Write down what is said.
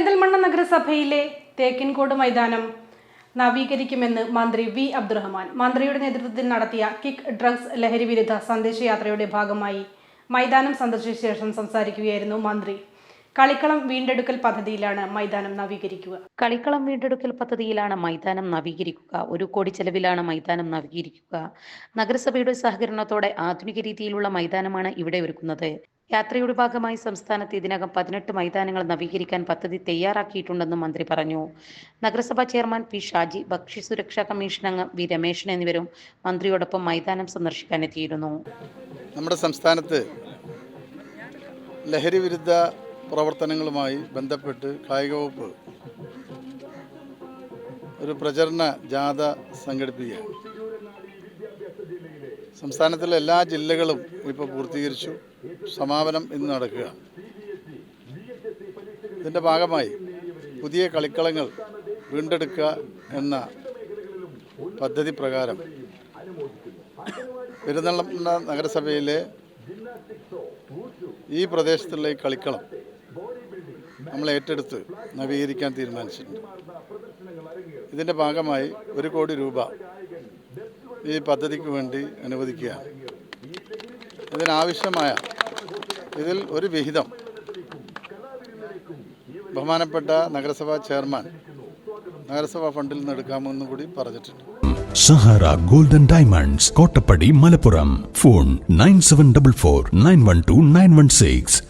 പെരിന്തൽമണ്ണ നഗരസഭയിലെ തേക്കിൻകോട് മൈതാനം നവീകരിക്കുമെന്ന് മന്ത്രി വി അബ്ദുറഹ്മാൻ. മന്ത്രിയുടെ നേതൃത്വത്തിൽ നടത്തിയ കിക്ക് ഡ്രഗ്സ് ലഹരി വിരുദ്ധ സന്ദേശയാത്രയുടെ ഭാഗമായി മൈതാനം സന്ദർശിച്ച ശേഷം സംസാരിക്കുകയായിരുന്നു മന്ത്രി. കളിക്കളം വീണ്ടെടുക്കൽ പദ്ധതിയിലാണ് മൈതാനം നവീകരിക്കുക. കളിക്കളം വീണ്ടെടുക്കൽ പദ്ധതിയിലാണ് മൈതാനം നവീകരിക്കുക. ഒരു കോടി ചെലവിലാണ് മൈതാനം നവീകരിക്കുക. നഗരസഭയുടെ സഹകരണത്തോടെ ആധുനിക രീതിയിലുള്ള മൈതാനമാണ് ഇവിടെ ഒരുക്കുന്നത്. യാത്രയുടെ ഭാഗമായി സംസ്ഥാനത്ത് ഇതിനകം പതിനെട്ട് മൈതാനങ്ങൾ നവീകരിക്കാൻ പദ്ധതി തയ്യാറാക്കിയിട്ടുണ്ടെന്നും മന്ത്രി പറഞ്ഞു. നഗരസഭാ ചെയർമാൻ പി ഷാജി ഭക്ഷ്യ സുരക്ഷാ കമ്മീഷൻ അംഗം വി രമേശൻ എന്നിവരും മന്ത്രിയോടൊപ്പം മൈതാനം സന്ദർശിക്കാൻ എത്തിയിരുന്നു. നമ്മുടെ സംസ്ഥാനത്ത് ലഹരി വിരുദ്ധ പ്രവർത്തനങ്ങളുമായി ബന്ധപ്പെട്ട് കായിക വകുപ്പ് ഒരു പ്രചരണ ജാഥ സംഘടിപ്പിക്കുകയാണ്. സംസ്ഥാനത്തിലെ എല്ലാ ജില്ലകളും ഇപ്പോൾ പൂർത്തീകരിച്ചു. സമാപനം ഇന്ന് നടക്കുക. ഇതിന്റെ ഭാഗമായി പുതിയ കളിക്കളങ്ങൾ വീണ്ടെടുക്കുക എന്ന പദ്ധതി പ്രകാരം പെരുന്നള്ള നഗരസഭയിലെ ഈ പ്രദേശത്തുള്ള ഈ കളിക്കളം നമ്മൾ ഏറ്റെടുത്ത് നവീകരിക്കാൻ തീരുമാനിച്ചിട്ടുണ്ട്. ഇതിന്റെ ഭാഗമായി ഒരു കോടി രൂപ ഈ പദ്ധതിക്ക് വേണ്ടി അനുവദിക്കുകയാണ് ഇതിനാവശ്യമായ ഇതിൽ ഒരു വിഹിതം ബഹുമാനപ്പെട്ട നഗരസഭാ ചെയർമാൻ നഗരസഭാ ഫണ്ടിൽ നിന്ന് എടുക്കാമെന്നും കൂടി പറഞ്ഞിട്ടുണ്ട്. Sahara golden diamonds Kottappadi Malappuram. Phone nine seven double four nine one two nine one six.